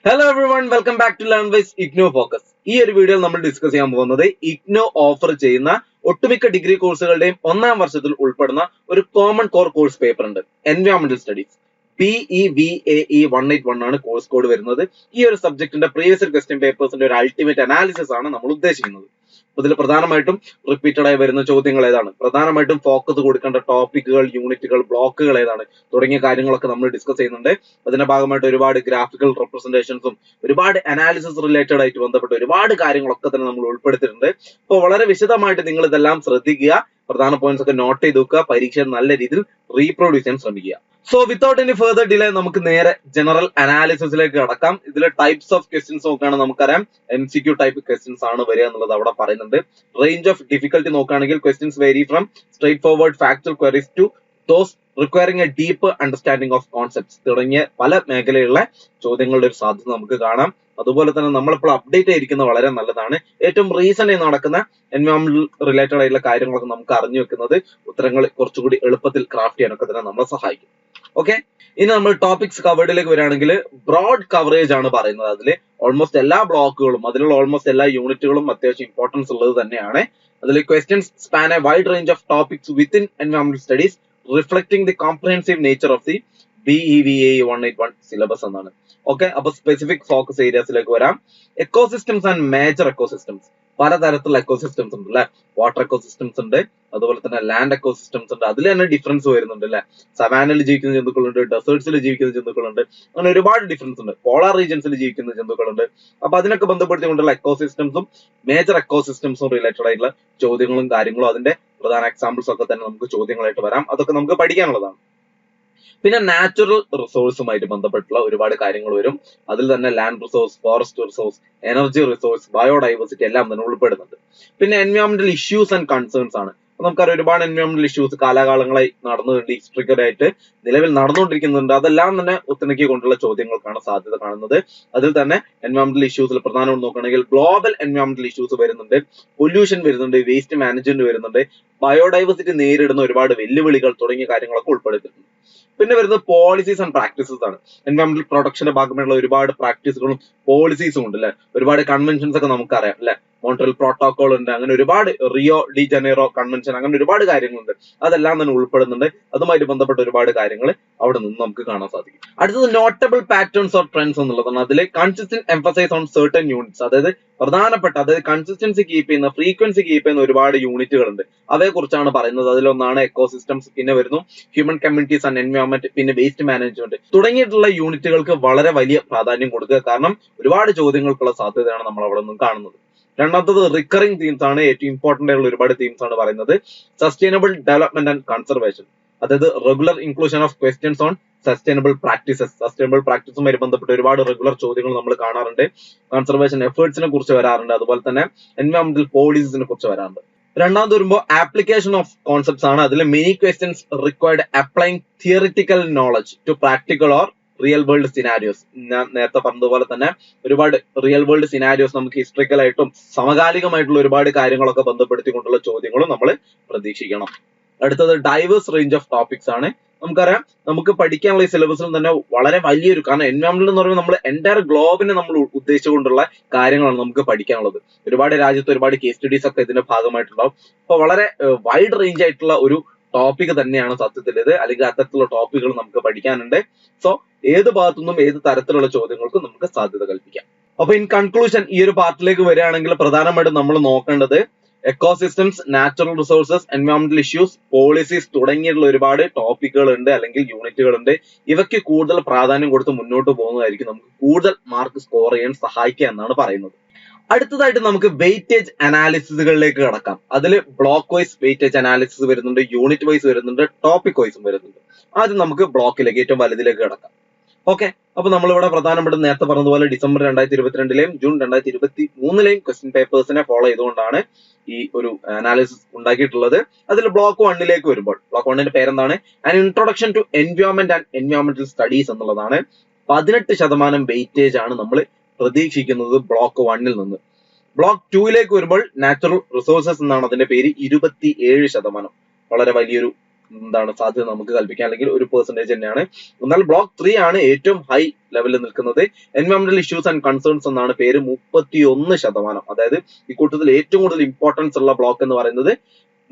Hello everyone welcome back to learn wise IGNOU focus ഈ ഒരു വീഡിയോയിൽ നമ്മൾ ഡിസ്കസ് ചെയ്യാൻ പോകുന്നത് ഇഗ്നോ ഓഫർ ചെയ്യുന്ന ഒട്ടുമിക്ക ഡിഗ്രി കോഴ്സുകളുടെയും ഒന്നാം വർഷത്തിൽ ഉൾപ്പെടുന്ന ഒരു കോമൺ കോർ കോഴ്സ് പേപ്പർ ഉണ്ട്. എൻവയോൺമെന്റൽ studies P E V A E one eight one ആണ് കോഴ്സ് കോഡ് വരുന്നത്. ഈ ഒരു സബ്ജക്റ്റിന്റെ പ്രീവിയസ് ക്വസ്റ്റ്യൻ പേപ്പേഴ്സിന്റെ ഒരു അൾട്ടിമേറ്റ് അനാലിസിസ് ആണ് നമ്മൾ ഉദ്ദേശിക്കുന്നത്. ഇതിൽ പ്രധാനമായിട്ടും റിപ്പീറ്റഡ് ആയി വരുന്ന ചോദ്യങ്ങൾ ഏതാണ്? പ്രധാനമായിട്ടും ഫോക്കസ് കൊടുക്കേണ്ട ടോപ്പിക്കുകൾ യൂണിറ്റുകൾ ബ്ലോക്കുകൾ ഏതാണ്? തുടങ്ങിയ കാര്യങ്ങളൊക്കെ നമ്മൾ ഡിസ്കസ് ചെയ്യുന്നുണ്ട്. അതിന്റെ ഭാഗമായിട്ട് ഒരുപാട് ഗ്രാഫിക്കൽ റെപ്രസെന്റേഷൻസും ഒരുപാട് അനാലിസിസ് റിലേറ്റഡ് ആയിട്ട് ബന്ധപ്പെട്ട ഒരുപാട് കാര്യങ്ങളൊക്കെ തന്നെ നമ്മൾ ഉൾപ്പെടുത്തിയിട്ടുണ്ട്. അപ്പോൾ വളരെ വിശദമായിട്ട് നിങ്ങൾ ഇതെല്ലാം ശ്രദ്ധിക്കുക. പ്രധാന പോയിന്റ്സ് ഒക്കെ നോട്ട് ചെയ്ത് വെക്കുക. പരീക്ഷ നല്ല രീതിയിൽ റീപ്രൊഡ്യൂസ് ചെയ്യാൻ ശ്രമിക്കുക. So without any further delay നമുക്ക് നേരെ ജനറൽ അനാലിസിസിലേക്ക് കടക്കാം. ഇതിലെ ടൈപ്സ് ഓഫ് ക്വസ്റ്റ്യൻസ് നോക്കുകയാണെങ്കിൽ നമുക്കറിയാം. M C Q type questions ആണ് വരിക എന്നുള്ളത് അവിടെ പറയുന്നുണ്ട്. റേഞ്ച് ഓഫ് ഡിഫിക്കൽട്ടി നോക്കുകയാണെങ്കിൽ questions vary from straightforward factual queries to those requiring a deep understanding of concepts തുടങ്ങിയ പല മേഖലയിലുള്ള ചോദ്യങ്ങളുടെ ഒരു സാധ്യത നമുക്ക് കാണാം. അതുപോലെ തന്നെ നമ്മളിപ്പോൾ അപ്ഡേറ്റ് ആയിരിക്കുന്നത് വളരെ നല്ലതാണ്. ഏറ്റവും റീസെന്റ് നടക്കുന്ന എൻവയോൺമെന്റൽ റിലേറ്റഡ് ആയിട്ടുള്ള കാര്യങ്ങളൊക്കെ നമുക്ക് അറിഞ്ഞു വെക്കുന്നത് ഉത്തരങ്ങൾ കുറച്ചുകൂടി എളുപ്പത്തിൽ ക്രാഫ്റ്റ് ചെയ്യാനൊക്കെ തന്നെ നമ്മളെ സഹായിക്കും. ഓക്കെ ഇനി നമ്മൾ ടോപ്പിക്സ് കവേർഡിലേക്ക് വരികയാണെങ്കിൽ ബ്രോഡ് കവറേജ് ആണ് പറയുന്നത്. അതിൽ ഓൾമോസ്റ്റ് എല്ലാ ബ്ലോക്കുകളും അതിലുള്ള ഓൾമോസ്റ്റ് എല്ലാ യൂണിറ്റുകളും അത്യാവശ്യം ഇമ്പോർട്ടൻസ് ഉള്ളത് തന്നെയാണ്. അതിൽ questions span a wide range of topics within എൻവയോൺമെന്റൽ studies reflecting the comprehensive nature of the B E V A one eight one syllabus എന്നാണ്. ഓക്കെ അപ്പൊ സ്പെസിഫിക് ഫോക്കസ് ഏരിയസിലേക്ക് വരാം. എക്കോസിസ്റ്റംസ് ആൻഡ് മേജർ എക്കോസിസ്റ്റംസ് പലതരത്തിലുള്ള ecosystems ഉണ്ട് അല്ലെ? Water ecosystems ഉണ്ട് അതുപോലെ തന്നെ ലാൻഡ് എക്കോസിസ്റ്റംസ് ഉണ്ട്. അതിൽ തന്നെ ഡിഫറൻസ് വരുന്നുണ്ട് അല്ലെ? സവാനിൽ ജീവിക്കുന്ന ജന്തുക്കളുണ്ട് ഡെസേർട്സിൽ ജീവിക്കുന്ന ജന്തുക്കളുണ്ട്. അങ്ങനെ ഒരുപാട് ഡിഫറൻസ് ഉണ്ട്. പോളാർ റീജിയൻസിൽ ജീവിക്കുന്ന ജന്തുക്കളുണ്ട്. അപ്പൊ അതിനൊക്കെ ബന്ധപ്പെടുത്തിക്കൊണ്ടുള്ള എക്കോസിസ്റ്റംസും മേജർ എക്കോസിസ്റ്റംസും റിലേറ്റഡ് ആയിട്ടുള്ള ചോദ്യങ്ങളും കാര്യങ്ങളും അതിന്റെ പ്രധാന എക്സാമ്പിൾസ് ഒക്കെ തന്നെ നമുക്ക് ചോദ്യങ്ങളായിട്ട് വരാം. അതൊക്കെ നമുക്ക് പഠിക്കാനുള്ളതാണ്. പിന്നെ നാച്ചുറൽ റിസോഴ്സുമായിട്ട് ബന്ധപ്പെട്ടുള്ള ഒരുപാട് കാര്യങ്ങൾ വരും. അതിൽ തന്നെ land resource forest resource energy resource biodiversity എല്ലാം തന്നെ ഉൾപ്പെടുന്നുണ്ട്. പിന്നെ എൻവയോൺമെന്റൽ ഇഷ്യൂസ് ആൻഡ് കൺസേൺസ് ആണ്. നമുക്കറിയാം ഒരുപാട് എൻവയോൺമെന്റൽ ഇഷ്യൂസ് കാലാകാലങ്ങളായി നടന്നുകൊണ്ട് ഹിസ്റ്ററിക്കലായിട്ട് നിലവിൽ നടന്നുകൊണ്ടിരിക്കുന്നുണ്ട്. അതെല്ലാം തന്നെ ഒത്തിണക്കിക്കൊണ്ടുള്ള ചോദ്യങ്ങൾക്കാണ് സാധ്യത കാണുന്നത്. അതിൽ തന്നെ എൻവയോൺമെന്റൽ ഇഷ്യൂസിൽ പ്രധാനമായിട്ട് നോക്കുകയാണെങ്കിൽ ഗ്ലോബൽ എൻവയോൺമെന്റൽ ഇഷ്യൂസ് വരുന്നുണ്ട്. പൊല്യൂഷൻ വരുന്നുണ്ട് വേസ്റ്റ് മാനേജ്മെന്റ് വരുന്നുണ്ട്. ബയോഡൈവേഴ്സിറ്റി നേരിടുന്ന ഒരുപാട് വെല്ലുവിളികൾ തുടങ്ങിയ കാര്യങ്ങളൊക്കെ ഉൾപ്പെടുത്തിയിട്ടുണ്ട്. പിന്നെ വരുന്നത് പോളിസീസ് ആൻഡ് പ്രാക്ടീസസ് ആണ്. എൻവയോൺമെന്റൽ പ്രൊട്ടക്ഷന്റെ ഭാഗമായിട്ടുള്ള ഒരുപാട് പ്രാക്ടീസുകളും പോളിസീസും ഉണ്ട് അല്ലെ ഒരുപാട് കൺവെൻഷൻസ് ഒക്കെ നമുക്കറിയാം അല്ലെ മോൺട്രൽ പ്രോട്ടോകോൾ ഉണ്ട്. അങ്ങനെ ഒരുപാട് റിയോ ഡി ജനേറോ കൺവെൻഷൻ അങ്ങനെ ഒരുപാട് കാര്യങ്ങളുണ്ട്. അതെല്ലാം തന്നെ ഉൾപ്പെടുന്നുണ്ട്. അതുമായിട്ട് ബന്ധപ്പെട്ട ഒരുപാട് കാര്യങ്ങൾ അവിടെ നിന്ന് നമുക്ക് കാണാൻ സാധിക്കും. അടുത്തത് നോട്ടബിൾ പാറ്റേൺസ് ഓർ ട്രെൻഡ്സ് എന്നുള്ളതാണ് അതിൽ consistent emphasise on certain units അതായത് പ്രധാനപ്പെട്ട അതായത് കൺസിസ്റ്റൻസി കീപ്പ് ചെയ്യുന്ന ഫ്രീക്വൻസി കീപ്പ് ചെയ്യുന്ന ഒരുപാട് യൂണിറ്റുകൾ ഉണ്ട്. അവയെ കുറിച്ചാണ് പറയുന്നത്. അതിലൊന്നാണ് എക്കോസിസ്റ്റംസ് പിന്നെ വരുന്നു. ഹ്യൂമൻ കമ്മ്യൂണിറ്റീസ് ആൻഡ് എൻവയോൺമെന്റ് പിന്നെ വേസ്റ്റ് മാനേജ്മെന്റ് തുടങ്ങിയിട്ടുള്ള യൂണിറ്റുകൾക്ക് വളരെ വലിയ പ്രാധാന്യം കൊടുക്കുക. കാരണം ഒരുപാട് ചോദ്യങ്ങൾക്കുള്ള സാധ്യതയാണ് നമ്മൾ അവിടെ നിന്നും കാണുന്നത്. രണ്ടാമത്തത് റിക്കറിംഗ് തീംസ് ആണ് ഏറ്റവും ഇമ്പോർട്ടന്റ് ആയിട്ടുള്ള ഒരുപാട് തീംസ് ആണ് പറയുന്നത്. സസ്റ്റൈനബിൾ ഡെവലപ്മെന്റ് ആൻഡ് കൺസർവേഷൻ അതായത് regular inclusion of questions on sustainable practices sustainable പ്രാക്ടീസുമായി ബന്ധപ്പെട്ട് ഒരുപാട് റെഗുലർ ചോദ്യങ്ങൾ നമ്മൾ കാണാറുണ്ട്. കൺസർവേഷൻ എഫേർട്സിനെ കുറിച്ച് വരാറുണ്ട്. അതുപോലെ തന്നെ എൻവയോൺമെന്റൽ പോളിസീസിനെ കുറിച്ച് വരാറുണ്ട്. രണ്ടാമത് വരുമ്പോൾ ആപ്ലിക്കേഷൻ ഓഫ് കോൺസെപ്റ്റ്സ് ആണ്. അതിൽ many questions required applying theoretical knowledge to practical or real world scenarios ഞാൻ നേരത്തെ പറഞ്ഞതുപോലെ തന്നെ ഒരുപാട് റിയൽ വേൾഡ് സിനാരിയോസ് നമുക്ക് ഹിസ്റ്ററിക്കൽ ആയിട്ടും സമകാലികമായിട്ടുള്ള ഒരുപാട് കാര്യങ്ങളൊക്കെ ബന്ധപ്പെടുത്തിക്കൊണ്ടുള്ള ചോദ്യങ്ങളും നമ്മൾ പ്രതീക്ഷിക്കണം. അടുത്തത് ഡൈവേഴ്സ് റേഞ്ച് ഓഫ് ടോപ്പിക്സ് ആണ്. നമുക്കറിയാം നമുക്ക് പഠിക്കാനുള്ള ഈ സിലബസിൽ തന്നെ വളരെ വലിയൊരു കാരണം എൻവയോൺമെന്റ് എന്ന് പറയുമ്പോൾ നമ്മൾ എന്റയർ ഗ്ലോബിനെ നമ്മൾ ഉദ്ദേശിച്ചുകൊണ്ടുള്ള കാര്യങ്ങളാണ് നമുക്ക് പഠിക്കാനുള്ളത്. ഒരുപാട് രാജ്യത്ത് ഒരുപാട് കേസ് സ്റ്റഡീസ് ഒക്കെ ഇതിന്റെ ഭാഗമായിട്ടുണ്ടാവും. അപ്പൊ വളരെ വൈഡ് റേഞ്ച് ആയിട്ടുള്ള ഒരു ടോപ്പിക് തന്നെയാണ് സത്യത്തിൽ ഇത്. അല്ലെങ്കിൽ അത്തരത്തിലുള്ള ടോപ്പിക്കുകൾ നമുക്ക് പഠിക്കാനുണ്ട്. സോ ഏത് ഭാഗത്തുനിന്നും ഏത് തരത്തിലുള്ള ചോദ്യങ്ങൾക്കും നമുക്ക് സാധ്യത കൽപ്പിക്കാം. അപ്പൊ ഇൻ കൺക്ലൂഷൻ ഈ ഒരു പാർട്ടിലേക്ക് വരികയാണെങ്കിൽ പ്രധാനമായിട്ടും നമ്മൾ നോക്കേണ്ടത് എക്കോസിസ്റ്റംസ് നാച്ചുറൽ റിസോഴ്സസ് എൻവയോൺമെന്റൽ ഇഷ്യൂസ് പോളിസീസ് തുടങ്ങിയിട്ടുള്ള ഒരുപാട് ടോപ്പിക്കുകൾ ഉണ്ട് അല്ലെങ്കിൽ യൂണിറ്റുകൾ ഉണ്ട് ഇവയ്ക്ക് കൂടുതൽ പ്രാധാന്യം കൊടുത്ത് മുന്നോട്ട് പോകുന്നതായിരിക്കും നമുക്ക് കൂടുതൽ മാർക്ക് സ്കോർ ചെയ്യാൻ സഹായിക്കുക എന്നാണ് പറയുന്നത്. അടുത്തതായിട്ട് നമുക്ക് വെയിറ്റേജ് അനാലിസിസുകളിലേക്ക് കടക്കാം. അതിൽ ബ്ലോക്ക് വൈസ് വെയിറ്റേജ് അനാലിസിസ് വരുന്നുണ്ട് യൂണിറ്റ് വൈസ് വരുന്നുണ്ട് ടോപ്പിക് വൈസും വരുന്നുണ്ട്. ആദ്യം നമുക്ക് ബ്ലോക്കിലേക്ക് ഏറ്റവും വലുതിലേക്ക് കടക്കാം. ഓക്കെ അപ്പൊ നമ്മളിവിടെ പ്രധാനപ്പെട്ട നേരത്തെ പറഞ്ഞതുപോലെ ഡിസംബർ രണ്ടായിരത്തി ഇരുപത്തിരണ്ടിലെയും ജൂൺ രണ്ടായിരത്തി ഇരുപത്തി മൂന്നിലെയും ക്വസ്റ്റ്യൻ പേപ്പേഴ്സിനെ ഫോളോ ചെയ്തുകൊണ്ടാണ് ഈ ഒരു അനാലിസിസ് ഉണ്ടാക്കിയിട്ടുള്ളത്. അതിൽ ബ്ലോക്ക് വണ്ണിലേക്ക് വരുമ്പോൾ ബ്ലോക്ക് വണ്ണിന്റെ പേരെന്താണ്? An introduction to environment and എൻവയോൺമെന്റൽ studies എന്നുള്ളതാണ്. പതിനെട്ട് ശതമാനം വെയിറ്റേജ് ആണ് നമ്മൾ പ്രതീക്ഷിക്കുന്നത് ബ്ലോക്ക് വണ്ണിൽ നിന്ന്. ബ്ലോക്ക് ടൂയിലേക്ക് വരുമ്പോൾ നാച്ചുറൽ റിസോഴ്സസ് എന്നാണ് അതിന്റെ പേര് ഇരുപത്തി ഏഴ് ശതമാനം. വളരെ വലിയൊരു എന്താണ് സാധ്യത നമുക്ക് കൽപ്പിക്കാം. അല്ലെങ്കിൽ ഒരു പെർസെന്റേജ് തന്നെയാണ്. എന്നാൽ ബ്ലോക്ക് ത്രീ ആണ് ഏറ്റവും ഹൈ ലെവലിൽ നിൽക്കുന്നത്. എൻവയോൺമെന്റൽ ഇഷ്യൂസ് ആൻഡ് കൺസേൺസ് എന്നാണ് പേര് മുപ്പത്തിയൊന്ന് ശതമാനം. അതായത് ഈ കൂട്ടത്തിൽ ഏറ്റവും കൂടുതൽ ഇമ്പോർട്ടൻസ് ഉള്ള ബ്ലോക്ക് എന്ന് പറയുന്നത്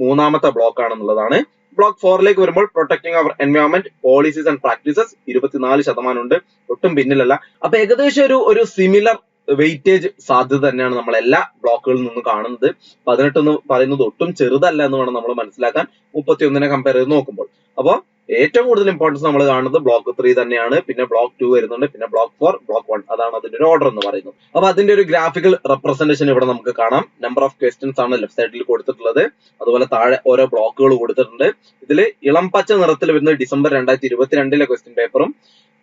മൂന്നാമത്തെ ബ്ലോക്ക് ആണെന്നുള്ളതാണ്. ബ്ലോക്ക് ഫോറിലേക്ക് വരുമ്പോൾ protecting our environment policies and practices ഇരുപത്തിനാല് ശതമാനം ഉണ്ട് ഒട്ടും പിന്നിലല്ല. അപ്പൊ ഏകദേശം ഒരു ഒരു സിമിലർ വെയിറ്റേജ് സാധ്യത തന്നെയാണ് നമ്മൾ എല്ലാ ബ്ലോക്കുകളിൽ നിന്നും കാണുന്നത്. പതിനെട്ട് എന്ന് പറയുന്നത് ഒട്ടും ചെറുതല്ല എന്ന് വേണം നമ്മൾ മനസ്സിലാക്കാൻ. മുപ്പത്തി ഒന്നിനെ കമ്പയർ ചെയ്ത് നോക്കുമ്പോൾ. അപ്പോൾ ഏറ്റവും കൂടുതൽ ഇമ്പോർട്ടൻസ് നമ്മൾ കാണുന്നത് ബ്ലോക്ക് ത്രീ തന്നെയാണ്. പിന്നെ ബ്ലോക്ക് ടു വരുന്നുണ്ട്. പിന്നെ ബ്ലോക്ക് ഫോർ ബ്ലോക്ക് വൺ അതാണ് അതിന്റെ ഒരു ഓർഡർ എന്ന് പറയുന്നത്. അപ്പൊ അതിന്റെ ഒരു ഗ്രാഫിക്കൽ റെപ്രസെന്റേഷൻ ഇവിടെ നമുക്ക് കാണാം. നമ്പർ ഓഫ് ക്വസ്റ്റ്യൻസ് ആണ് ലെഫ്റ്റ് സൈഡിൽ കൊടുത്തിട്ടുള്ളത്. അതുപോലെ താഴെ ഓരോ ബ്ലോക്കുകൾ കൊടുത്തിട്ടുണ്ട്. ഇതിൽ ഇളം പച്ച നിറത്തിൽ വരുന്നത് ഡിസംബർ രണ്ടായിരത്തി ഇരുപത്തിരണ്ടിലെ ക്വസ്റ്റ്യൻ പേപ്പറും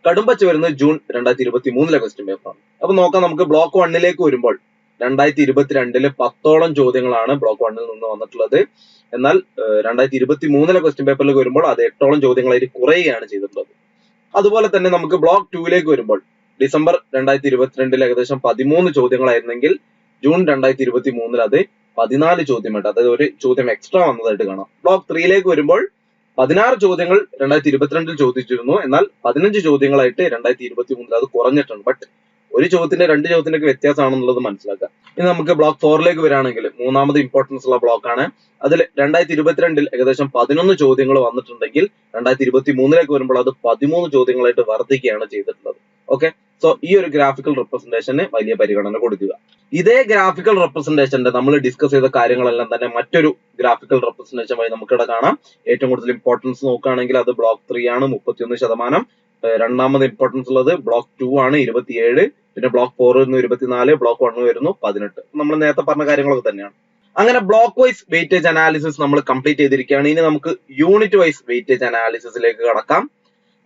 കടുംപച്ച വരുന്നത് ജൂൺ രണ്ടായിരത്തി ഇരുപത്തി മൂന്നിലെ ക്വസ്റ്റ്യൻ പേപ്പറാണ് അപ്പൊ നോക്കാം നമുക്ക് ബ്ലോക്ക് വണ്ണിലേക്ക് വരുമ്പോൾ രണ്ടായിരത്തി ഇരുപത്തിരണ്ടിൽ പത്തോളം ചോദ്യങ്ങളാണ് ബ്ലോക്ക് വണ്ണിൽ നിന്ന് വന്നിട്ടുള്ളത്. എന്നാൽ രണ്ടായിരത്തി ഇരുപത്തി മൂന്നിലെ ക്വസ്റ്റ്യൻ പേപ്പറിലേക്ക് വരുമ്പോൾ അത് എട്ടോളം ചോദ്യങ്ങളായിട്ട് കുറയുകയാണ് ചെയ്തിട്ടുള്ളത്. അതുപോലെ തന്നെ നമുക്ക് ബ്ലോക്ക് ടൂവിലേക്ക് വരുമ്പോൾ ഡിസംബർ രണ്ടായിരത്തി ഇരുപത്തിരണ്ടിൽ ഏകദേശം പതിമൂന്ന് ചോദ്യങ്ങളായിരുന്നെങ്കിൽ ജൂൺ രണ്ടായിരത്തി ഇരുപത്തി മൂന്നിൽ അത് പതിനാല് ചോദ്യമായിട്ട് അതായത് ഒരു ചോദ്യം എക്സ്ട്രാ വന്നതായിട്ട് കാണാം. ബ്ലോക്ക് ത്രീയിലേക്ക് വരുമ്പോൾ പതിനാറ് ചോദ്യങ്ങൾ രണ്ടായിരത്തി ഇരുപത്തിരണ്ടിൽ ചോദിച്ചിരുന്നു. എന്നാൽ പതിനഞ്ച് ചോദ്യങ്ങളായിട്ട് രണ്ടായിരത്തി ഇരുപത്തി മൂന്നിൽ അത് കുറഞ്ഞിട്ടുണ്ട്. ബട്ട് ഒരു ചോദ്യത്തിന്റെ രണ്ട് ചോദ്യത്തിന്റെ ഒക്കെ വ്യത്യാസമാണെന്നുള്ളത് മനസ്സിലാക്കുക. ഇനി നമുക്ക് ബ്ലോക്ക് ഫോറിലേക്ക് വരാണെങ്കിൽ മൂന്നാമത് ഇമ്പോർട്ടൻസ് ഉള്ള ബ്ലോക്ക് ആണ്. അതിൽ രണ്ടായിരത്തി ഇരുപത്തിരണ്ടിൽ ഏകദേശം പതിനൊന്ന് ചോദ്യങ്ങൾ വന്നിട്ടുണ്ടെങ്കിൽ രണ്ടായിരത്തി ഇരുപത്തി മൂന്നിലേക്ക് വരുമ്പോൾ അത് പതിമൂന്ന് ചോദ്യങ്ങളായിട്ട് വർദ്ധിക്കുകയാണ് ചെയ്തിട്ടുള്ളത്. ഓക്കെ സോ ഈ ഒരു ഗ്രാഫിക്കൽ റെപ്രസെന്റേഷന് വലിയ പരിഗണന കൊടുക്കുക. ഇതേ ഗ്രാഫിക്കൽ റെപ്രസെന്റേഷന്റെ നമ്മൾ ഡിസ്കസ് ചെയ്ത കാര്യങ്ങളെല്ലാം തന്നെ മറ്റൊരു ഗ്രാഫിക്കൽ റെപ്രസെന്റേഷൻ വഴി നമുക്കിവിടെ കാണാം. ഏറ്റവും കൂടുതൽ ഇമ്പോർട്ടൻസ് നോക്കുകയാണെങ്കിൽ അത് ബ്ലോക്ക് ത്രീ ആണ് മുപ്പത്തിയൊന്ന് ശതമാനം. രണ്ടാമത് ഇമ്പോർട്ടൻസ് ഉള്ളത് ബ്ലോക്ക് ടു ആണ് ഇരുപത്തിയേഴ്. പിന്നെ ബ്ലോക്ക് ഫോർ വരുന്നു ഇരുപത്തിനാല് ബ്ലോക്ക് വൺ വരുന്നു പതിനെട്ട്. നമ്മൾ നേരത്തെ പറഞ്ഞ കാര്യങ്ങളൊക്കെ തന്നെയാണ്. അങ്ങനെ ബ്ലോക്ക് വൈസ് വെയിറ്റേജ് അനാലിസിസ് നമ്മൾ കംപ്ലീറ്റ് ചെയ്തിരിക്കുകയാണ്. ഇനി നമുക്ക് യൂണിറ്റ് വൈസ് വെയിറ്റേജ് അനാലിസിസിലേക്ക് കടക്കാം.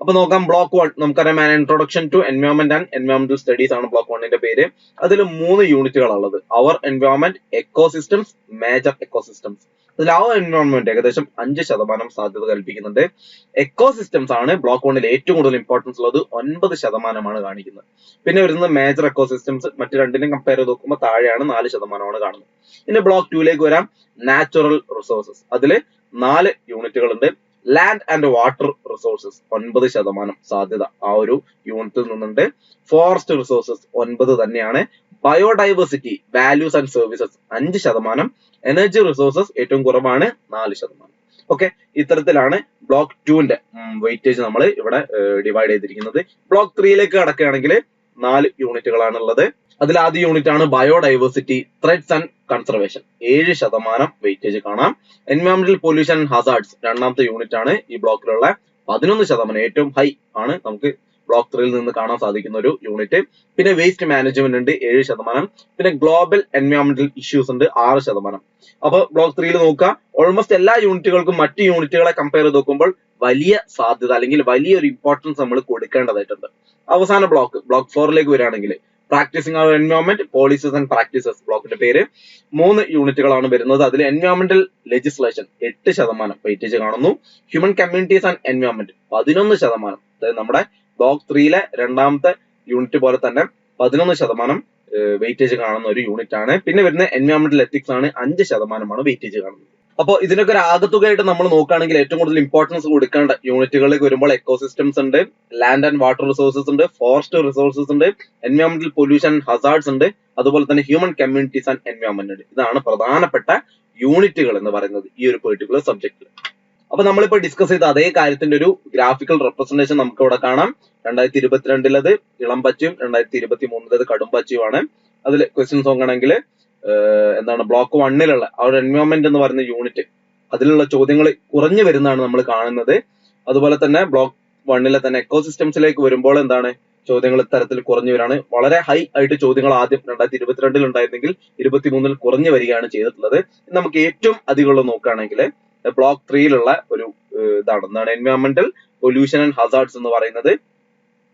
അപ്പൊ നോക്കാം ബ്ലോക്ക് വൺ നമുക്കറിയാം introduction to environment and environment studies ആണ് ബ്ലോക്ക് വണ്ണിന്റെ പേര്. അതിൽ മൂന്ന് യൂണിറ്റുകളുള്ളത് അവർ എൻവയോൺമെന്റ് എക്കോസിസ്റ്റംസ് മേജർ എക്കോസിസ്റ്റംസ് ആ എൻവയോൺമെന്റ് ഏകദേശം അഞ്ച് ശതമാനം സാധ്യത കൽപ്പിക്കുന്നുണ്ട്. എക്കോസിസ്റ്റംസ് ആണ് ബ്ലോക്ക് വണ്ണിൽ ഏറ്റവും കൂടുതൽ ഇമ്പോർട്ടൻസ് ഉള്ളത്. ഒൻപത് ശതമാനമാണ് കാണിക്കുന്നത്. പിന്നെ വരുന്നത് മേജർ എക്കോസിസ്റ്റംസ് മറ്റു രണ്ടിനും കമ്പയർ ചെയ്ത് നോക്കുമ്പോൾ താഴെയാണ് നാല് ശതമാനമാണ് കാണുന്നത്. പിന്നെ ബ്ലോക്ക് ടൂയിലേക്ക് വരാം. നാച്ചുറൽ റിസോഴ്സസ് അതിൽ നാല് യൂണിറ്റുകൾ ഉണ്ട് ലാൻഡ് ആൻഡ് വാട്ടർ റിസോഴ്സസ് ഒൻപത് ശതമാനം സാധ്യത ആ ഒരു യൂണിറ്റിൽ നിന്നുണ്ട്. ഫോറസ്റ്റ് റിസോഴ്സസ് ഒൻപത് തന്നെയാണ്. ബയോഡൈവേഴ്സിറ്റി വാല്യൂസ് ആൻഡ് സർവീസസ് അഞ്ച് ശതമാനം. എനർജി റിസോഴ്സസ് ഏറ്റവും കുറവാണ് നാല് ശതമാനം. ഓക്കെ ഇത്തരത്തിലാണ് ബ്ലോക്ക് ടുവിന്റെ വെയിറ്റേജ് നമ്മൾ ഇവിടെ ഡിവൈഡ് ചെയ്തിരിക്കുന്നത്. ബ്ലോക്ക് ത്രീയിലേക്ക് കടക്കുകയാണെങ്കിൽ നാല് യൂണിറ്റുകളാണ് ഉള്ളത് അതിൽ ആദ്യ യൂണിറ്റ് ആണ് ബയോഡൈവേഴ്സിറ്റി ത്രെഡ്സ് ആൻഡ് കൺസർവേഷൻ ഏഴ് ശതമാനം വെയിറ്റേജ് കാണാം. എൻവയോൺമെന്റൽ പൊല്യൂഷൻ ഹസാർഡ്സ് രണ്ടാമത്തെ യൂണിറ്റ് ആണ് ഈ ബ്ലോക്കിലുള്ള പതിനൊന്ന് ശതമാനം. ഏറ്റവും ഹൈ ആണ് നമുക്ക് ബ്ലോക്ക് ത്രീയിൽ നിന്ന് കാണാൻ സാധിക്കുന്ന ഒരു യൂണിറ്റ് പിന്നെ വേസ്റ്റ് മാനേജ്മെന്റ് ഉണ്ട് ഏഴ് ശതമാനം. പിന്നെ ഗ്ലോബൽ എൻവയോൺമെന്റൽ ഇഷ്യൂസ് ഉണ്ട് ആറ് ശതമാനം. അപ്പൊ ബ്ലോക്ക് ത്രീയിൽ നോക്കുക ഓൾമോസ്റ്റ് എല്ലാ യൂണിറ്റുകൾക്കും മറ്റ് യൂണിറ്റുകളെ കമ്പയർ ചെയ്ത് നോക്കുമ്പോൾ വലിയ സാധ്യത അല്ലെങ്കിൽ വലിയൊരു ഇമ്പോർട്ടൻസ് നമ്മൾ കൊടുക്കേണ്ടതായിട്ടുണ്ട്. അവസാന ബ്ലോക്ക് ബ്ലോക്ക് ഫോറിലേക്ക് വരികയാണെങ്കിൽ practising our environment policies and practices ബ്ലോക്കിന്റെ പേര്. മൂന്ന് യൂണിറ്റുകളാണ് വരുന്നത്. അതിൽ എൻവയോൺമെന്റൽ ലെജിസ്ലേഷൻ എട്ട് ശതമാനം വെയിറ്റേജ് കാണുന്നു. ഹ്യൂമൻ കമ്മ്യൂണിറ്റീസ് ആൻഡ് എൻവയോൺമെന്റ് പതിനൊന്ന് ശതമാനം. അതായത് നമ്മുടെ ബ്ലോക്ക് ത്രീയിലെ രണ്ടാമത്തെ യൂണിറ്റ് പോലെ തന്നെ പതിനൊന്ന് ശതമാനം വെയിറ്റേജ് കാണുന്ന ഒരു യൂണിറ്റ് ആണ്. പിന്നെ വരുന്ന എൻവയോൺമെന്റൽ എത്തിക്സ് ആണ് അഞ്ച് ശതമാനമാണ് വെയിറ്റേജ് കാണുന്നത്. അപ്പോൾ ഇതിനൊക്കെ ഒരു ആകത്തുകയായിട്ട് നമ്മൾ നോക്കുകയാണെങ്കിൽ ഏറ്റവും കൂടുതൽ ഇമ്പോർട്ടൻസ് കൊടുക്കേണ്ട യൂണിറ്റുകളിലേക്ക് വരുമ്പോൾ എക്കോസിസ്റ്റംസ് ഉണ്ട് ലാൻഡ് ആൻഡ് വാട്ടർ റിസോഴ്സസ് ഉണ്ട് ഫോറസ്റ്റ് റിസോഴ്സസ് ഉണ്ട് എൻവയോൺമെന്റൽ പൊല്യൂഷൻ ഹസാർഡ്സ് ഉണ്ട് അതുപോലെ തന്നെ ഹ്യൂമൻ കമ്മ്യൂണിറ്റീസ് ആൻഡ് എൻവയോൺമെന്റ് ഉണ്ട്. ഇതാണ് പ്രധാനപ്പെട്ട യൂണിറ്റുകൾ എന്ന് പറയുന്നത് ഈ ഒരു പെർട്ടിക്കുലർ സബ്ജക്റ്റിൽ അപ്പൊ നമ്മളിപ്പോ ഡിസ്കസ് ചെയ്ത അതേ കാര്യത്തിന്റെ ഒരു ഗ്രാഫിക്കൽ റെപ്രസെന്റേഷൻ നമുക്ക് ഇവിടെ കാണാം. രണ്ടായിരത്തി ഇരുപത്തിരണ്ടിലത് ഇളം പച്ചയും രണ്ടായിരത്തി ഇരുപത്തി മൂന്നിലത് കടും പച്ചയുമാണ്. അതിൽ ക്വസ്റ്റ്യൻസ് നോക്കുകയാണെങ്കിൽ എന്താണ് ബ്ലോക്ക് വണ്ണിലുള്ള ആ ഒരു എൻവയോൺമെന്റ് എന്ന് പറയുന്ന യൂണിറ്റ് അതിലുള്ള ചോദ്യങ്ങൾ കുറഞ്ഞു വരുന്നതാണ് നമ്മൾ കാണുന്നത്. അതുപോലെ തന്നെ ബ്ലോക്ക് വണ്ണിലെ തന്നെ എക്കോസിസ്റ്റംസിലേക്ക് വരുമ്പോൾ എന്താണ് ചോദ്യങ്ങൾ ഇത്തരത്തിൽ കുറഞ്ഞു വരാണ് വളരെ ഹൈ ആയിട്ട് ചോദ്യങ്ങൾ ആദ്യം രണ്ടായിരത്തി ഇരുപത്തിരണ്ടിൽ ഉണ്ടായിരുന്നെങ്കിൽ ഇരുപത്തിമൂന്നിൽ കുറഞ്ഞു വരികയാണ് ചെയ്തിട്ടുള്ളത്. നമുക്ക് ഏറ്റവും അധികമുള്ള നോക്കുകയാണെങ്കിൽ ബ്ലോക്ക് ത്രീയിലുള്ള ഒരു ഇതാണ് എന്താണ് എൻവയോൺമെന്റൽ പൊല്യൂഷൻ ആൻഡ് ഹസാർഡ്സ് എന്ന് പറയുന്നത്.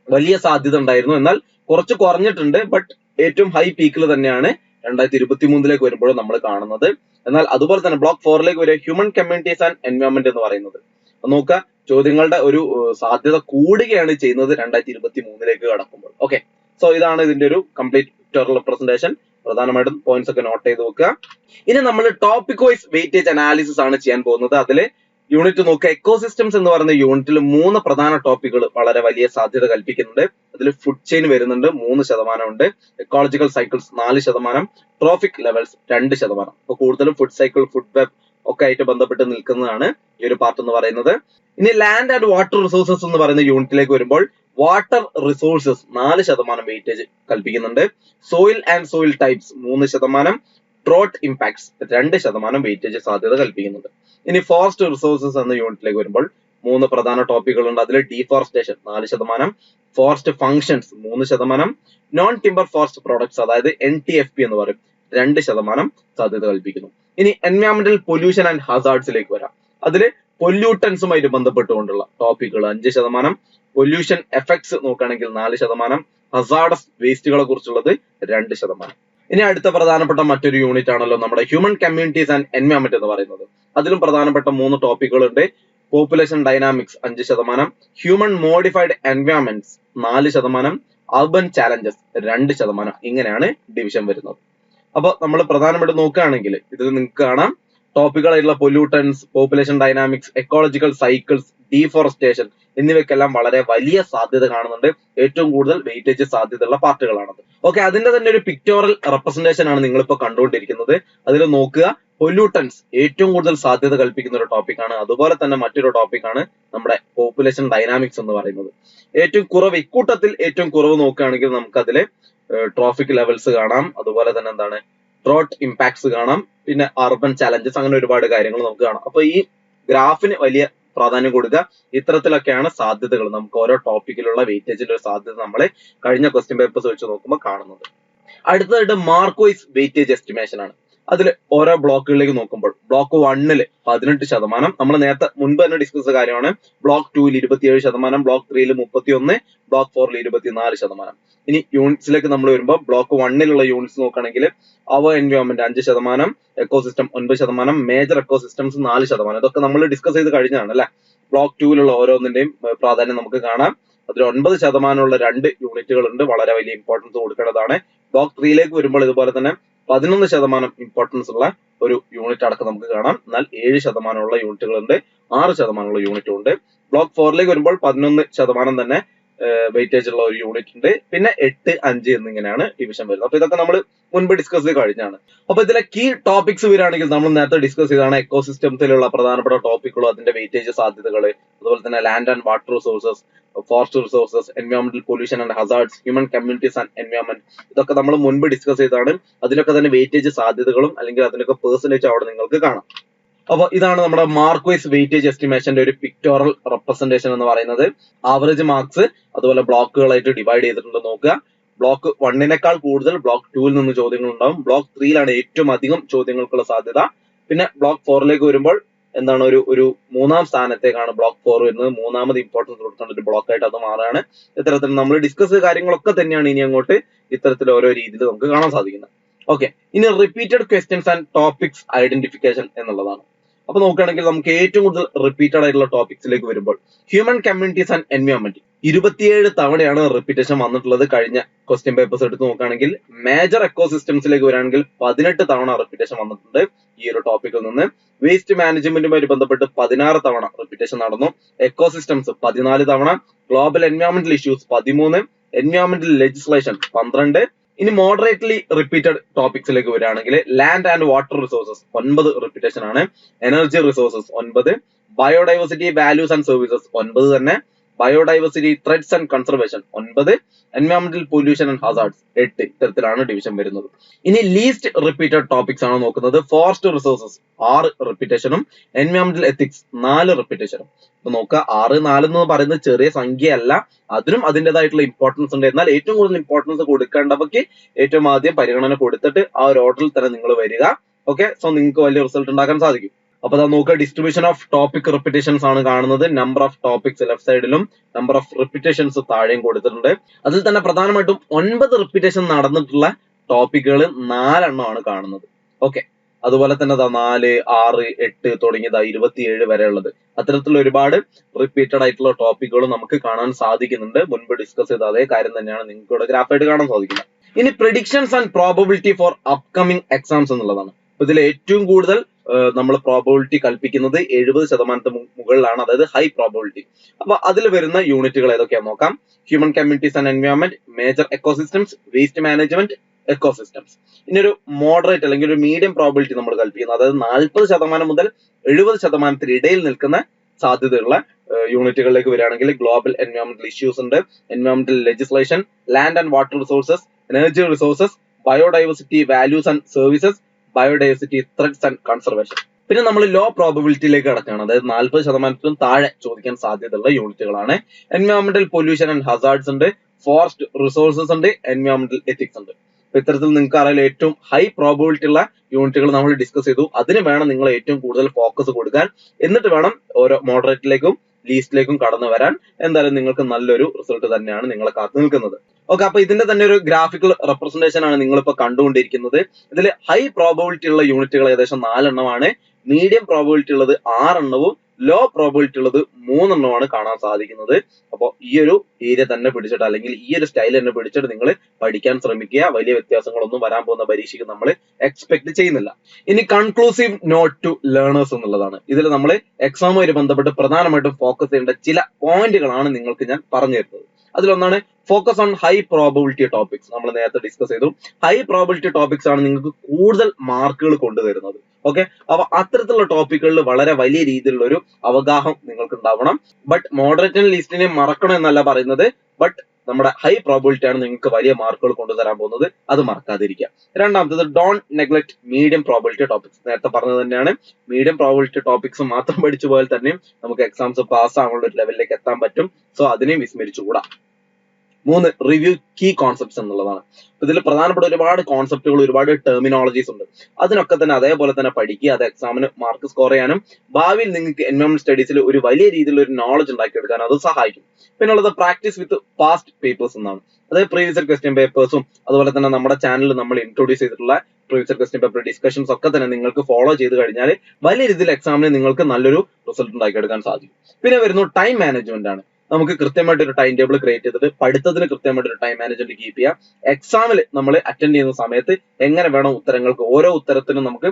വലിയ സാധ്യത ഉണ്ടായിരുന്നു. എന്നാൽ കുറച്ച് കുറഞ്ഞിട്ടുണ്ട് ബട്ട് ഏറ്റവും ഹൈ പീക്കിൽ തന്നെയാണ് രണ്ടായിരത്തി ഇരുപത്തി മൂന്നിലേക്ക് വരുമ്പോഴും നമ്മൾ കാണുന്നത്. എന്നാൽ അതുപോലെ തന്നെ ബ്ലോക്ക് ഫോറിലേക്ക് വരിക ഹ്യൂമൻ കമ്മ്യൂണിറ്റീസ് ആൻഡ് എൻവയോൺമെന്റ് എന്ന് പറയുന്നത്. നോക്കുക ചോദ്യങ്ങളുടെ ഒരു സാധ്യത കൂടുകയാണ് ചെയ്യുന്നത് രണ്ടായിരത്തി ഇരുപത്തി മൂന്നിലേക്ക് കടക്കുമ്പോൾ. ഓക്കെ സോ ഇതാണ് ഇതിന്റെ ഒരു കംപ്ലീറ്റ് റെപ്രസെന്റേഷൻ പ്രധാനമായിട്ടും പോയിന്റ്സ് ഒക്കെ നോട്ട് ചെയ്ത് വെക്കുക. ഇനി നമ്മൾ ടോപ്പിക് വൈസ് വെയിറ്റേജ് അനാലിസിസ് ആണ് ചെയ്യാൻ പോകുന്നത്. അതിൽ യൂണിറ്റ് നോക്കുക. എക്കോസിസ്റ്റംസ് എന്ന് പറയുന്ന യൂണിറ്റിൽ മൂന്ന് പ്രധാന ടോപ്പിക്കുകൾ വളരെ വലിയ സാധ്യത കൽപ്പിക്കുന്നുണ്ട്. അതിൽ ഫുഡ് ചെയിൻ വരുന്നുണ്ട് മൂന്ന് ശതമാനം ഉണ്ട് എക്കോളജിക്കൽ സൈക്കിൾസ് നാല് ശതമാനം ട്രോഫിക് ലെവൽസ് രണ്ട് ശതമാനം. അപ്പൊ കൂടുതലും ഫുഡ് സൈക്കിൾ ഫുഡ് വെബ് ഒക്കെ ആയിട്ട് ബന്ധപ്പെട്ട് നിൽക്കുന്നതാണ് ഈ ഒരു പാർട്ട് എന്ന് പറയുന്നത്. ഇനി ലാൻഡ് ആൻഡ് വാട്ടർ റിസോഴ്സസ് എന്ന് പറയുന്ന യൂണിറ്റിലേക്ക് വരുമ്പോൾ വാട്ടർ റിസോഴ്സസ് നാല് ശതമാനം വെയിറ്റേജ് കൽപ്പിക്കുന്നുണ്ട്. സോയിൽ ആൻഡ് സോയിൽ ടൈപ്സ് മൂന്ന് ശതമാനം. ട്രോട്ട് ഇമ്പാക്ട്സ് രണ്ട് ശതമാനം വെയിറ്റേജ് സാധ്യത കൽപ്പിക്കുന്നുണ്ട്. ഇനി ഫോറസ്റ്റ് റിസോഴ്സസ് എന്ന യൂണിറ്റിലേക്ക് വരുമ്പോൾ മൂന്ന് പ്രധാന ടോപ്പിക്കുകളുണ്ട് അതിൽ ഡീഫോറസ്റ്റേഷൻ നാല് ശതമാനം. ഫോറസ്റ്റ് ഫങ്ഷൻസ് മൂന്ന് ശതമാനം. നോൺ ടിമ്പർ ഫോറസ്റ്റ് പ്രോഡക്ട്സ് അതായത് എൻ ടി എഫ് പി എന്ന് പറയും രണ്ട് ശതമാനം സാധ്യത കൽപ്പിക്കുന്നു. ഇനി എൻവയോൺമെന്റൽ പൊല്യൂഷൻ ആൻഡ് ഹസാർഡ്സിലേക്ക് വരാം. അതിൽ പൊല്യൂട്ടൻസുമായിട്ട് ബന്ധപ്പെട്ടുകൊണ്ടുള്ള ടോപ്പിക്കുകൾ അഞ്ച് ശതമാനം. പൊല്യൂഷൻ എഫക്ട്സ് നോക്കുകയാണെങ്കിൽ നാല് ശതമാനം. ഹസാഡസ് വേസ്റ്റുകളെ കുറിച്ചുള്ളത് രണ്ട് ശതമാനം. ഇനി അടുത്ത പ്രധാനപ്പെട്ട മറ്റൊരു യൂണിറ്റ് ആണല്ലോ നമ്മുടെ ഹ്യൂമൻ കമ്മ്യൂണിറ്റീസ് ആൻഡ് എൻവയോൺമെന്റ് എന്ന് പറയുന്നത്. അതിലും പ്രധാനപ്പെട്ട മൂന്ന് ടോപ്പിക്കുകളുണ്ട് പോപ്പുലേഷൻ ഡൈനാമിക്സ് അഞ്ച് ശതമാനം. ഹ്യൂമൻ മോഡിഫൈഡ് എൻവയോൺമെന്റ്സ് നാല് ശതമാനം. അർബൻ ചാലഞ്ചസ് രണ്ട് ശതമാനം. ഇങ്ങനെയാണ് ഡിവിഷൻ വരുന്നത്. അപ്പോൾ നമ്മൾ പ്രധാനമായിട്ട് നോക്കുകയാണെങ്കിൽ ഇതിൽ നിങ്ങൾക്ക് കാണാം. ടോപ്പിക്കുകളായിട്ടുള്ള pollutants population dynamics ecological cycles deforestation എന്നിവയ്ക്കെല്ലാം വളരെ വലിയ സാധ്യത കാണുന്നുണ്ട്. ഏറ്റവും കൂടുതൽ വെയിറ്റേജ് സാധ്യതയുള്ള പാർട്ടുകളാണത്. ഓക്കെ അതിന്റെ തന്നെ ഒരു പിക്ടോറൽ റെപ്രസെന്റേഷൻ ആണ് നിങ്ങളിപ്പോൾ കണ്ടുകൊണ്ടിരിക്കുന്നത്. അതിൽ നോക്കുക പൊല്യൂട്ടൻസ് ഏറ്റവും കൂടുതൽ സാധ്യത കൽപ്പിക്കുന്ന ഒരു ടോപ്പിക്കാണ് അതുപോലെ തന്നെ മറ്റൊരു ടോപ്പിക്കാണ് നമ്മുടെ പോപ്പുലേഷൻ ഡൈനാമിക്സ് എന്ന് പറയുന്നത്. ഏറ്റവും കുറവ് ഇക്കൂട്ടത്തിൽ ഏറ്റവും കുറവ് നോക്കുകയാണെങ്കിൽ നമുക്ക് അതിൽ ട്രോഫിക് ലെവൽസ് കാണാം. അതുപോലെ തന്നെ എന്താണ് ഡ്രോട്ട് ഇമ്പാക്ട്സ് കാണാം. പിന്നെ അർബൻ ചാലഞ്ചസ് അങ്ങനെ ഒരുപാട് കാര്യങ്ങൾ നമുക്ക് കാണാം. അപ്പൊ ഈ ഗ്രാഫിന് വലിയ പ്രാധാന്യം കൊടുക്കുക. ഇത്തരത്തിലൊക്കെയാണ് സാധ്യതകൾ. നമുക്ക് ഓരോ ടോപ്പിക്കിലുള്ള വെയിറ്റേജിന്റെ ഒരു സാധ്യത നമ്മളെ കഴിഞ്ഞ ക്വസ്റ്റ്യൻ പേപ്പേഴ്സ് വെച്ച് നോക്കുമ്പോൾ കാണുന്നത്. അടുത്തതായിട്ട് മാർക്ക് വൈസ് വെയിറ്റേജ് എസ്റ്റിമേഷൻ ആണ്. അതിൽ ഓരോ ബ്ലോക്കുകളിലേക്ക് നോക്കുമ്പോൾ ബ്ലോക്ക് വണ്ണിൽ പതിനെട്ട് ശതമാനം നമ്മൾ നേരത്തെ മുൻപ് തന്നെ ഡിസ്കസ് ചെയ്ത കാര്യമാണ്. ബ്ലോക്ക് ടൂവിൽ ഇരുപത്തിയേഴ് ശതമാനം ബ്ലോക്ക് ത്രീയിൽ മുപ്പത്തി ഒന്ന് ബ്ലോക്ക് ഫോറിൽ ഇരുപത്തിനാല് ശതമാനം. ഇനി യൂണിറ്റ്സിലേക്ക് നമ്മൾ വരുമ്പോൾ ബ്ലോക്ക് വണ്ണിലുള്ള യൂണിറ്റ്സ് നോക്കുകയാണെങ്കിൽ അവർ എൻവയോൺമെന്റ് അഞ്ച് ശതമാനം എക്കോസിസ്റ്റം ഒൻപത് ശതമാനം മേജർ എക്കോസിസ്റ്റംസ് നാല് ശതമാനം. ഇതൊക്കെ നമ്മൾ ഡിസ്കസ് ചെയ്ത് കഴിഞ്ഞാണ് അല്ലെ? ബ്ലോക്ക് ടൂവിലുള്ള ഓരോന്നിന്റെയും പ്രാധാന്യം നമുക്ക് കാണാം. അതിൽ ഒൻപത് ശതമാനമുള്ള രണ്ട് യൂണിറ്റുകൾ ഉണ്ട് വളരെ വലിയ ഇമ്പോർട്ടൻസ് കൊടുക്കേണ്ടതാണ്. ബ്ലോക്ക് ത്രീയിലേക്ക് വരുമ്പോൾ ഇതുപോലെ തന്നെ പതിനൊന്ന് ശതമാനം ഇമ്പോർട്ടൻസ് ഉള്ള ഒരു യൂണിറ്റ് അടക്കം നമുക്ക് കാണാം. എന്നാൽ ഏഴ് ശതമാനമുള്ള യൂണിറ്റുകളുണ്ട് ആറ് ശതമാനമുള്ള യൂണിറ്റും ഉണ്ട്. ബ്ലോക്ക് ഫോറിലേക്ക് വരുമ്പോൾ പതിനൊന്ന് ശതമാനം തന്നെ വെയിറ്റേജ് ഉള്ള ഒരു യൂണിറ്റ് ഉണ്ട്. പിന്നെ എട്ട് അഞ്ച് എന്നിങ്ങനെയാണ് ഡിവിഷൻ വരുന്നത്. അപ്പൊ ഇതൊക്കെ നമ്മൾ മുൻപ് ഡിസ്കസ് ചെയ്ത് കഴിഞ്ഞാണ്. അപ്പൊ ഇതിലെ കീ ടോപ്പിക്സ് വരികയാണെങ്കിൽ നമ്മൾ നേരത്തെ ഡിസ്കസ് ചെയ്താണ് എക്കോസിസ്റ്റംസിലുള്ള പ്രധാനപ്പെട്ട ടോപ്പിക്കുകളും അതിന്റെ വെയിറ്റേജ് സാധ്യതകൾ അതുപോലെ തന്നെ land and water resources forest resources എൻവയോൺമെന്റൽ pollution and hazards human communities and environment ഇതൊക്കെ നമ്മൾ മുൻപ് ഡിസ്കസ് ചെയ്താണ് അതിലൊക്കെ തന്നെ വെയിറ്റേജ് സാധ്യതകളും അല്ലെങ്കിൽ അതിനൊക്കെ പേഴ്സന്റേജ് അവിടെ നിങ്ങൾക്ക് കാണാം. അപ്പൊ ഇതാണ് നമ്മുടെ മാർക്ക് വൈസ് വെയിറ്റേജ് എസ്റ്റിമേഷന്റെ ഒരു പിക്ടോറൽ റെപ്രസെന്റേഷൻ എന്ന് പറയുന്നത്. ആവറേജ് മാർക്സ് അതുപോലെ ബ്ലോക്കുകളായിട്ട് ഡിവൈഡ് ചെയ്തിട്ടുണ്ട് നോക്കുക. ബ്ലോക്ക് വണ്ണിനേക്കാൾ കൂടുതൽ ബ്ലോക്ക് ടൂവിൽ നിന്ന് ചോദ്യങ്ങൾ ഉണ്ടാവും. ബ്ലോക്ക് ത്രീയിലാണ് ഏറ്റവും അധികം ചോദ്യങ്ങൾക്കുള്ള സാധ്യത. പിന്നെ ബ്ലോക്ക് ഫോറിലേക്ക് വരുമ്പോൾ എന്താണ് ഒരു ഒരു മൂന്നാം സ്ഥാനത്തേക്കാണ് ബ്ലോക്ക് ഫോർ വരുന്നത്. മൂന്നാമത് ഇമ്പോർട്ടൻസ് കൊടുക്കേണ്ട ഒരു ബ്ലോക്ക് ആയിട്ട് അത് മാറുകയാണ്. ഇത്തരത്തിൽ നമ്മൾ ഡിസ്കസ് ചെയ്ത കാര്യങ്ങളൊക്കെ തന്നെയാണ് ഇനി അങ്ങോട്ട് ഇത്തരത്തിൽ ഓരോ രീതിയിൽ നമുക്ക് കാണാൻ സാധിക്കുന്നത്. ഓക്കെ ഇനി repeated questions and topics identification എന്നുള്ളതാണ്. അപ്പൊ നോക്കുകയാണെങ്കിൽ നമുക്ക് ഏറ്റവും കൂടുതൽ റിപ്പീറ്റഡ് ആയിട്ടുള്ള ടോപ്പിക്സിലേക്ക് വരുമ്പോൾ ഹ്യൂമൻ കമ്മ്യൂണിറ്റീസ് ആൻഡ് എൻവയോൺമെന്റ് ഇരുപത്തിയേഴ് തവണയാണ് റിപ്പീറ്റേഷൻ വന്നിട്ടുള്ളത് കഴിഞ്ഞ ക്വസ്റ്റ്യൻ പേപ്പേഴ്സ് എടുത്ത് നോക്കുകയാണെങ്കിൽ മേജർ എക്കോസിസ്റ്റംസിലേക്ക് വരാണെങ്കിൽ പതിനെട്ട് തവണ റിപ്പീറ്റേഷൻ വന്നിട്ടുണ്ട് ഈ ഒരു ടോപ്പിക്കിൽ നിന്ന്. വേസ്റ്റ് മാനേജ്മെന്റുമായി ബന്ധപ്പെട്ട് പതിനാറ് തവണ റിപ്പീറ്റേഷൻ നടന്നു. എക്കോസിസ്റ്റംസ് പതിനാല് തവണ. ഗ്ലോബൽ എൻവയോൺമെന്റൽ ഇഷ്യൂസ് പതിമൂന്ന്. എൻവയോൺമെന്റൽ ലെജിസ്ലേഷൻ പന്ത്രണ്ട്. ഇനി മോഡറേറ്റ്ലി റിപ്പീറ്റഡ് ടോപ്പിക്സിലേക്ക് വരികയാണെങ്കിൽ ലാൻഡ് ആൻഡ് വാട്ടർ റിസോഴ്സസ് ഒൻപത് റിപ്പീറ്റേഷൻ ആണ്. എനർജി റിസോഴ്സസ് ഒൻപത്. ബയോഡൈവേഴ്സിറ്റി വാല്യൂസ് ആൻഡ് സർവീസസ് ഒൻപത് തന്നെ. ബയോഡൈവേഴ്സിറ്റി ത്രെഡ്സ് ആൻഡ് കൺസർവേഷൻ ഒൻപത് എൻവയോൺമെന്റൽ പൊല്യൂഷൻ ആൻഡ് ഹസാർഡ്സ് എട്ട് ഇത്തരത്തിലാണ് ഡിവിഷൻ വരുന്നത്. ഇനി ലീസ്റ്റ് റിപ്പീറ്റഡ് ടോപ്പിക്സ് ആണ് നോക്കുന്നത്. ഫോറസ്റ്റ് റിസോഴ്സസ് ആറ് റിപ്പീറ്റേഷനും എൻവയോൺമെന്റൽ എത്തിക്സ് നാല് റിപ്പീറ്റേഷനും ഇപ്പൊ നോക്കുക. ആറ് നാല് എന്ന് പറയുന്നത് ചെറിയ സംഖ്യയല്ല. അതിനും അതിന്റെതായിട്ടുള്ള ഇമ്പോർട്ടൻസ് ഉണ്ട്. എന്നാൽ ഏറ്റവും കൂടുതൽ ഇമ്പോർട്ടൻസ് കൊടുക്കേണ്ടവയ്ക്ക് ഏറ്റവും ആദ്യം പരിഗണന കൊടുത്തിട്ട് ആ ഒരു ഓർഡറിൽ തന്നെ നിങ്ങൾ വരിക. ഓക്കെ സോ നിങ്ങൾക്ക് വലിയ റിസൾട്ട് ഉണ്ടാക്കാൻ സാധിക്കും. അപ്പൊ അതാ നോക്കുക ഡിസ്ട്രിബ്യൂഷൻ ഓഫ് ടോപ്പിക് റിപ്പീറ്റേഷൻസ് ആണ് കാണുന്നത്. നമ്പർ ഓഫ് ടോപ്പിക്സ് ലെഫ്റ്റ് സൈഡിലും നമ്പർ ഓഫ് റിപ്പീറ്റേഷൻസ് താഴെയും കൊടുത്തിട്ടുണ്ട്. അതിൽ തന്നെ പ്രധാനമായിട്ടും ഒൻപത് റിപ്പീറ്റേഷൻ നടന്നിട്ടുള്ള ടോപ്പിക്കുകൾ നാലെണ്ണമാണ് കാണുന്നത്. ഓക്കെ അതുപോലെ തന്നെ ദാ നാല് ആറ് എട്ട് തുടങ്ങിയതാ ഇരുപത്തിയേഴ് വരെ ഉള്ളത് അത്തരത്തിലുള്ള ഒരുപാട് റിപ്പീറ്റഡ് ആയിട്ടുള്ള ടോപ്പിക്കുകൾ നമുക്ക് കാണാൻ സാധിക്കുന്നുണ്ട്. മുൻപ് ഡിസ്കസ് ചെയ്ത അതേ കാര്യം തന്നെയാണ് നിങ്ങൾക്ക് ഇവിടെ ഗ്രാഫായിട്ട് കാണാൻ സാധിക്കുന്നത്. ഇനി predictions and probability for upcoming exams എന്നുള്ളതാണ്. ഇതിൽ ഏറ്റവും കൂടുതൽ നമ്മൾ പ്രോബബിലിറ്റി കൽപ്പിക്കുന്നത് എഴുപത് ശതമാനത്തിന് മുകളിലാണ് അതായത് ഹൈ പ്രോബബിലിറ്റി അപ്പൊ അതിൽ വരുന്ന യൂണിറ്റുകൾ ഏതൊക്കെയാന്ന് നോക്കാം? Human communities and environment major ecosystems waste management ecosystems ഇനി ഒരു മോഡറേറ്റ് അല്ലെങ്കിൽ ഒരു മീഡിയം പ്രോബിലിറ്റി നമ്മൾ കൽപ്പിക്കുന്നത് അതായത് നാൽപ്പത് ശതമാനം മുതൽ എഴുപത് ശതമാനത്തിന് ഇടയിൽ നിൽക്കുന്ന സാധ്യതയുള്ള യൂണിറ്റുകളിലേക്ക് വരികയാണെങ്കിൽ ഗ്ലോബൽ എൻവയോൺമെന്റൽ ഇഷ്യൂസ് ഉണ്ട്. എൻവയോൺമെന്റൽ legislation land and water resources energy resources biodiversity values and services biodiversity threats and conservation പിന്നെ നമ്മൾ ലോ പ്രോബബിലിറ്റിയിലേക്ക് കടക്കുകയാണ്. അതായത് നാൽപ്പത് ശതമാനത്തിനും താഴെ ചോദിക്കാൻ സാധ്യതയുള്ള യൂണിറ്റുകളാണ്. എൻവയോൺമെന്റൽ പൊല്യൂഷൻ ആൻഡ് ഹസാർഡ്സ് ഉണ്ട്. ഫോറസ്റ്റ് റിസോഴ്സസ് ഉണ്ട്. എൻവയോൺമെന്റൽ എത്തിക്സ് ഉണ്ട്. അപ്പൊ ഇത്തരത്തിൽ നിങ്ങൾക്ക് അറിയാൻ ഏറ്റവും ഹൈ പ്രോബിലിറ്റി ഉള്ള യൂണിറ്റുകൾ നമ്മൾ ഡിസ്കസ് ചെയ്തു. അതിന് വേണം നിങ്ങൾ ഏറ്റവും കൂടുതൽ ഫോക്കസ് കൊടുക്കാൻ. എന്നിട്ട് വേണം ഓരോ മോഡറേറ്റിലേക്കും ലീസ്റ്റിലേക്കും കടന്നു വരാൻ. എന്തായാലും നിങ്ങൾക്ക് നല്ലൊരു റിസൾട്ട് തന്നെയാണ് നിങ്ങളെ കാത്തു നിൽക്കുന്നത്. ഓക്കെ അപ്പൊ ഇതിന്റെ തന്നെ ഒരു ഗ്രാഫിക്കൽ റെപ്രസെന്റേഷൻ ആണ് നിങ്ങളിപ്പോ കണ്ടുകൊണ്ടിരിക്കുന്നത്. ഇതിൽ ഹൈ പ്രോബിലിറ്റി ഉള്ള യൂണിറ്റുകൾ ഏകദേശം നാലെണ്ണമാണ്. മീഡിയം പ്രോബിലിറ്റി ഉള്ളത് ആറെണ്ണവും ലോ പ്രോബിലിറ്റി ഉള്ളത് മൂന്നെണ്ണമാണ് കാണാൻ സാധിക്കുന്നത്. അപ്പോൾ ഈ ഒരു ഏരിയ തന്നെ പിടിച്ചിട്ട് അല്ലെങ്കിൽ ഈ ഒരു സ്റ്റൈൽ തന്നെ പിടിച്ചിട്ട് നിങ്ങൾ പഠിക്കാൻ ശ്രമിക്കുക. വലിയ വ്യത്യാസങ്ങളൊന്നും വരാൻ പോകുന്ന പരീക്ഷയ്ക്ക് നമ്മൾ എക്സ്പെക്ട് ചെയ്യുന്നില്ല. ഇനി കൺക്ലൂസീവ് നോട്ട് ടു ലേണേഴ്സ് എന്നുള്ളതാണ്. ഇതിൽ നമ്മൾ എക്സാമുമായി ബന്ധപ്പെട്ട് പ്രധാനമായിട്ടും ഫോക്കസ് ചെയ്യേണ്ട ചില പോയിന്റുകളാണ് നിങ്ങൾക്ക് ഞാൻ പറഞ്ഞു തരുന്നത്. അതിലൊന്നാണ് focus on high probability topics നമ്മൾ നേരത്തെ ഡിസ്കസ് ചെയ്തു. ഹൈ പ്രോബിലിറ്റി ടോപ്പിക്സ് ആണ് നിങ്ങൾക്ക് കൂടുതൽ മാർക്കുകൾ കൊണ്ടുവരുന്നത് ഓക്കെ അപ്പൊ അത്തരത്തിലുള്ള ടോപ്പിക്കുകളിൽ വളരെ വലിയ രീതിയിലുള്ള ഒരു അവഗാഹം നിങ്ങൾക്ക് ഉണ്ടാവണം ബട്ട് മോഡറേറ്റ് ലിസ്റ്റിനെ മറക്കണം എന്നല്ല പറയുന്നത്. ബട്ട് നമ്മുടെ ഹൈ പ്രോബിലിറ്റി ആണ് നിങ്ങൾക്ക് വലിയ മാർക്കുകൾ കൊണ്ടുതരാൻ പോകുന്നത്. അത് മറക്കാതിരിക്കുക. രണ്ടാമത്തത് don't neglect medium probability topics നേരത്തെ പറഞ്ഞത് തന്നെയാണ്. മീഡിയം പ്രോബിലിറ്റി ടോപ്പിക്സ് മാത്രം പഠിച്ചു പോയാൽ തന്നെ നമുക്ക് എക്സാംസ് പാസ് ആവാനുള്ള ഒരു ലെവലിലേക്ക് എത്താൻ പറ്റും. സോ അതിനെയും വിസ്മരിച്ചുകൂടാ. മൂന്ന് റിവ്യൂ കീ കോൺസെപ്റ്റ്സ് എന്നുള്ളതാണ്. ഇതിൽ പ്രധാനപ്പെട്ട ഒരുപാട് കോൺസെപ്റ്റുകൾ ഒരുപാട് ടെർമിനോളജീസ് ഉണ്ട്. അതിനൊക്കെ തന്നെ അതേപോലെ തന്നെ പഠിക്കുക അത് എക്സാമിന് മാർക്ക് സ്കോർ ചെയ്യാനും ഭാവിയിൽ നിങ്ങൾക്ക് എൻവയോൺമെന്റ് സ്റ്റഡീസിൽ ഒരു വലിയ രീതിയിലുള്ള ഒരു നോളജ് ഉണ്ടാക്കിയെടുക്കാൻ അത് സഹായിക്കും. പിന്നെ ഉള്ളത് പ്രാക്ടീസ് വിത്ത് പാസ്റ്റ് പേപ്പേഴ്സ് എന്നാണ്. അതായത് പ്രീവിയസ് ക്വസ്റ്റ്യൻ പേപ്പേഴ്സും അതുപോലെ തന്നെ നമ്മുടെ ചാനലിൽ നമ്മൾ ഇൻട്രൊഡ്യൂസ് ചെയ്തിട്ടുള്ള പ്രീവിയസ് ക്വസ്റ്റ്യൻ പേപ്പർ ഡിസ്കഷൻസ് ഒക്കെ തന്നെ നിങ്ങൾക്ക് ഫോളോ ചെയ്ത് കഴിഞ്ഞാൽ വലിയ രീതിയിൽ എക്സാമിന് നിങ്ങൾക്ക് നല്ലൊരു റിസൾട്ട് ഉണ്ടാക്കിയെടുക്കാൻ സാധിക്കും. പിന്നെ വരുന്നു ടൈം മാനേജ്മെന്റ് ആണ്. നമുക്ക് കൃത്യമായിട്ട് ഒരു ടൈം ടേബിൾ ക്രിയേറ്റ് ചെയ്തിട്ട് പഠിത്തത്തിന് കൃത്യമായിട്ട് ഒരു ടൈം മാനേജ്മെന്റ് കീപ്പ് ചെയ്യാം. എക്സാമിൽ നമ്മൾ അറ്റൻഡ് ചെയ്യുന്ന സമയത്ത് എങ്ങനെ വേണം ഉത്തരങ്ങൾക്ക് ഓരോ ഉത്തരത്തിനും നമുക്ക്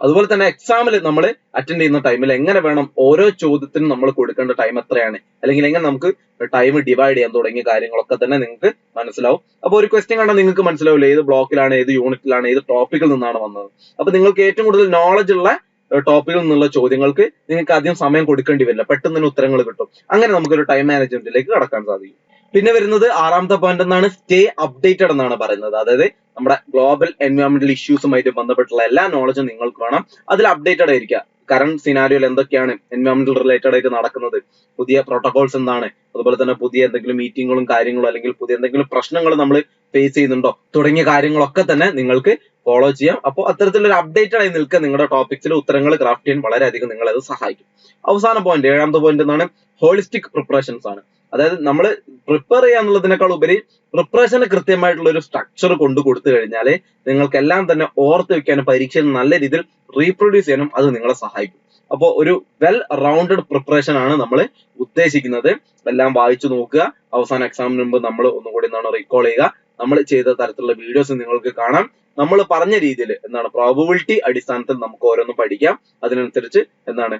അതുപോലെ തന്നെ എക്സാമിൽ നമ്മൾ അറ്റൻഡ് ചെയ്യുന്ന ടൈമിൽ എങ്ങനെ വേണം ഓരോ ചോദ്യത്തിനും നമ്മൾ കൊടുക്കേണ്ട ടൈം എത്രയാണ്? അല്ലെങ്കിൽ എങ്ങനെ നമുക്ക് ടൈം ഡിവൈഡ് ചെയ്യാൻ തുടങ്ങിയ കാര്യങ്ങളൊക്കെ തന്നെ നിങ്ങൾക്ക് മനസ്സിലാവും. അപ്പോൾ ഒരു ക്വസ്റ്റ്യൻ കണ്ടാൽ നിങ്ങൾക്ക് മനസ്സിലാവില്ല? ഏത് ബ്ലോക്കിലാണ് ഏത് യൂണിറ്റിലാണ് ഏത് ടോപ്പിക്കിൽ നിന്നാണ് വന്നത്? അപ്പൊ നിങ്ങൾക്ക് ഏറ്റവും കൂടുതൽ നോളജ് ഉള്ള ടോപ്പിക്കിൽ നിന്നുള്ള ചോദ്യങ്ങൾക്ക് നിങ്ങൾക്ക് അധികം സമയം കൊടുക്കേണ്ടി വരില്ല. പെട്ടെന്ന് തന്നെ ഉത്തരങ്ങൾ കിട്ടും. അങ്ങനെ നമുക്കൊരു ടൈം മാനേജ്മെന്റിലേക്ക് കടക്കാൻ സാധിക്കും. പിന്നെ വരുന്നത് ആറാമത്തെ പോയിന്റ് എന്നാണ് സ്റ്റേ അപ്ഡേറ്റഡ് എന്നാണ് പറയുന്നത്. അതായത് നമ്മുടെ ഗ്ലോബൽ എൻവയോൺമെന്റൽ ഇഷ്യൂസുമായിട്ട് ബന്ധപ്പെട്ടുള്ള എല്ലാ നോളജും നിങ്ങൾക്ക് വേണം. അതിൽ അപ്ഡേറ്റഡ് ആയിരിക്കുക. കറണ്ട് സിനാരിയോയിൽ എന്തൊക്കെയാണ് എൻവയോൺമെന്റൽ റിലേറ്റഡ് ആയിട്ട് നടക്കുന്നത്? പുതിയ പ്രോട്ടോകോൾസ് എന്താണ്? അതുപോലെ തന്നെ പുതിയ എന്തെങ്കിലും മീറ്റിങ്ങുകളും കാര്യങ്ങളും അല്ലെങ്കിൽ പുതിയ എന്തെങ്കിലും പ്രശ്നങ്ങൾ നമ്മൾ ഫേസ് ചെയ്യുന്നുണ്ടോ? തുടങ്ങിയ കാര്യങ്ങളൊക്കെ തന്നെ നിങ്ങൾക്ക് ഫോളോ ചെയ്യാം. അപ്പോൾ അത്തരത്തിലൊരു അപ്ഡേറ്റഡ് ആയി നിൽക്കുക നിങ്ങളുടെ ടോപ്പിക്സിൽ ഉത്തരങ്ങൾ ക്രാഫ്റ്റ് ചെയ്യാൻ വളരെയധികം നിങ്ങളെ അത് സഹായിക്കും. അവസാന പോയിന്റ് ഏഴാമത്തെ പോയിന്റ് എന്താണ്? ഹോളിസ്റ്റിക് പ്രിപ്പറേഷൻസ് ആണ്. അതായത് നമ്മൾ പ്രിപ്പയർ ചെയ്യാന്നുള്ളതിനേക്കാൾ ഉപരി പ്രിപ്പറേഷന് കൃത്യമായിട്ടുള്ള ഒരു സ്ട്രക്ചർ കൊണ്ടു കൊടുത്തു കഴിഞ്ഞാൽ നിങ്ങൾക്ക് എല്ലാം തന്നെ ഓർത്ത് വെക്കാനും പരീക്ഷയിൽ നല്ല രീതിയിൽ റീപ്രൊഡ്യൂസ് ചെയ്യാനും അത് നിങ്ങളെ സഹായിക്കും. അപ്പോൾ ഒരു വെൽ റൗണ്ടഡ് പ്രിപ്പറേഷൻ ആണ് നമ്മൾ ഉദ്ദേശിക്കുന്നത്. എല്ലാം വായിച്ചു നോക്കുക. അവസാന എക്സാമിന് മുമ്പ് നമ്മൾ ഒന്നുകൂടി എന്താണ് റീകോൾ ചെയ്യുക. നമ്മൾ ചെയ്ത തരത്തിലുള്ള വീഡിയോസ് നിങ്ങൾക്ക് കാണാം. നമ്മൾ പറഞ്ഞ രീതിയിൽ എന്താണ് പ്രോബബിലിറ്റി അടിസ്ഥാനത്തിൽ നമുക്ക് ഓരോന്നും പഠിക്കാം. അതിനനുസരിച്ച് എന്താണ്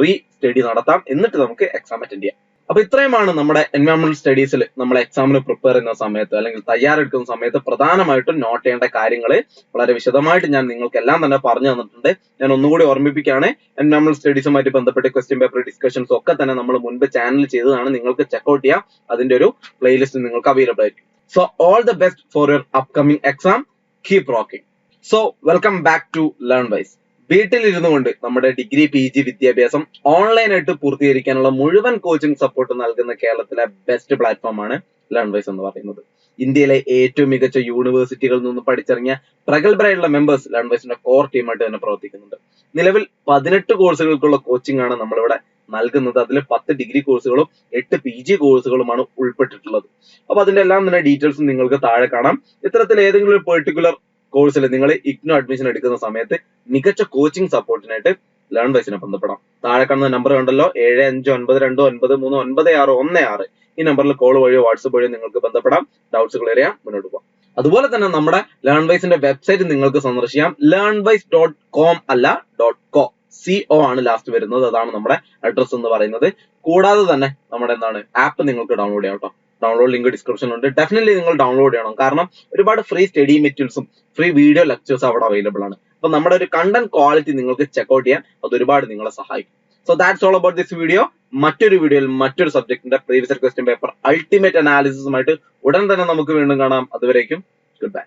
റീ സ്റ്റഡി നടത്താം. എന്നിട്ട് നമുക്ക് എക്സാം അറ്റൻഡ് ചെയ്യാം. അപ്പൊ ഇത്രയുമാണ് നമ്മുടെ എൻവയോൺമെന്റൽ സ്റ്റഡീസിൽ നമ്മൾ എക്സാമിന് പ്രിപ്പയർ ചെയ്യുന്ന സമയത്ത് അല്ലെങ്കിൽ തയ്യാറെടുക്കുന്ന സമയത്ത് പ്രധാനമായിട്ടും നോട്ട് ചെയ്യേണ്ട കാര്യങ്ങൾ വളരെ വിശദമായിട്ട് ഞാൻ നിങ്ങൾക്ക് എല്ലാം തന്നെ പറഞ്ഞു തന്നിട്ടുണ്ട്. ഞാൻ ഒന്നുകൂടി ഓർമ്മിപ്പിക്കുകയാണ് എൻവയോൺമെന്റൽ സ്റ്റഡീസുമായിട്ട് ബന്ധപ്പെട്ട് ക്വസ്റ്റ്യൻ പേപ്പർ ഡിസ്കഷൻസ് ഒക്കെ തന്നെ നമ്മൾ മുൻപ് ചാനൽ ചെയ്തതാണ്. നിങ്ങൾക്ക് ചെക്കൗട്ട് ചെയ്യാം. അതിന്റെ ഒരു പ്ലേലിസ്റ്റ് നിങ്ങൾക്ക് അവൈലബിൾ ആയിരിക്കും. So all the best for your upcoming exam keep rocking so welcome back to Learnwise വീട്ടിലിരുന്നു കൊണ്ട് നമ്മുടെ ഡിഗ്രി പി ജി വിദ്യാഭ്യാസം ഓൺലൈനായിട്ട് പൂർത്തീകരിക്കാനുള്ള മുഴുവൻ കോച്ചിങ് സപ്പോർട്ട് നൽകുന്ന കേരളത്തിലെ ബെസ്റ്റ് പ്ലാറ്റ്ഫോം ആണ് ലേൺവൈസ് എന്ന് പറയുന്നത്. ഇന്ത്യയിലെ ഏറ്റവും മികച്ച യൂണിവേഴ്സിറ്റികളിൽ നിന്ന് പഠിച്ചിറങ്ങിയ പ്രഗത്ഭരായിട്ടുള്ള മെമ്പേഴ്സ് ലേൺവൈസിന്റെ കോർ ടീമായിട്ട് തന്നെ പ്രവർത്തിക്കുന്നുണ്ട്. നിലവിൽ പതിനെട്ട് കോഴ്സുകൾക്കുള്ള കോച്ചിങ് ആണ് നമ്മളിവിടെ നൽകുന്നത്. അതിൽ പത്ത് ഡിഗ്രി കോഴ്സുകളും എട്ട് പി ജി കോഴ്സുകളുമാണ് ഉൾപ്പെട്ടിട്ടുള്ളത്. അപ്പൊ അതിന്റെ എല്ലാം തന്നെ ഡീറ്റെയിൽസ് നിങ്ങൾക്ക് താഴെ കാണാം. ഇത്തരത്തിൽ ഏതെങ്കിലും ഒരു പെർട്ടിക്കുലർ കോഴ്സിൽ നിങ്ങൾ ഇഗ്നോ അഡ്മിഷൻ എടുക്കുന്ന സമയത്ത് മികച്ച കോച്ചിങ് സപ്പോർട്ടിനായിട്ട് ലേൺ വൈസിനെ ബന്ധപ്പെടാം. താഴെ കാണുന്ന നമ്പർ കണ്ടല്ലോ? ഏഴ് അഞ്ച് ഒൻപത് രണ്ട് ഒൻപത് മൂന്ന് ഒൻപത് ആറ് ഒന്ന് ആറ്. ഈ നമ്പറിൽ കോൾ വഴിയോ വാട്സപ്പ് വഴിയോ നിങ്ങൾക്ക് ബന്ധപ്പെടാം. ഡൗട്ട്സ് ക്ലിയർ ചെയ്യാം. മുന്നോട്ട് പോകാം അതുപോലെ തന്നെ നമ്മുടെ ലേൺ വൈസിന്റെ വെബ്സൈറ്റ് നിങ്ങൾക്ക് സന്ദർശിക്കാം. ലേൺ വൈസ് ഡോട്ട് കോം അല്ല ഡോട്ട് കോ സി ഒ ആണ് ലാസ്റ്റ് വരുന്നത്. അതാണ് നമ്മുടെ അഡ്രസ് എന്ന് പറയുന്നത്. കൂടാതെ തന്നെ നമ്മുടെ എന്താണ് ആപ്പ് നിങ്ങൾക്ക് ഡൗൺലോഡ് ചെയ്യാം കേട്ടോ. ഡൗൺലോഡ് ലിങ്ക് ഡിസ്ക്രിപ്ഷൻ ഉണ്ട്. ഡെഫിനറ്റ്ലി നിങ്ങൾ ഡൗൺലോഡ് ചെയ്യണം. കാരണം ഒരുപാട് ഫ്രീ സ്റ്റഡി മെറ്റീരിയൽസും ഫ്രീ വീഡിയോ ലെക്ചേഴ്സ് അവിടെ അവൈലബിൾ ആണ്. അപ്പൊ നമ്മുടെ ഒരു കണ്ടന്റ് ക്വാളിറ്റി നിങ്ങൾക്ക് ചെക്ക്ഔട്ട് ചെയ്യാൻ അത് ഒരുപാട് നിങ്ങളെ സഹായിക്കും. So that's all about this video മറ്റൊരു വീഡിയോയിൽ മറ്റൊരു സബ്ജക്റ്റിന്റെ പ്രീവിയസ് ക്വസ്റ്റ്യൻ പേപ്പർ അൾട്ടിമേറ്റ് അനാലിസിസുമായിട്ട് ഉടൻ തന്നെ നമുക്ക് വീണ്ടും കാണാം. അതുവരേക്കും ഗുഡ് ബൈ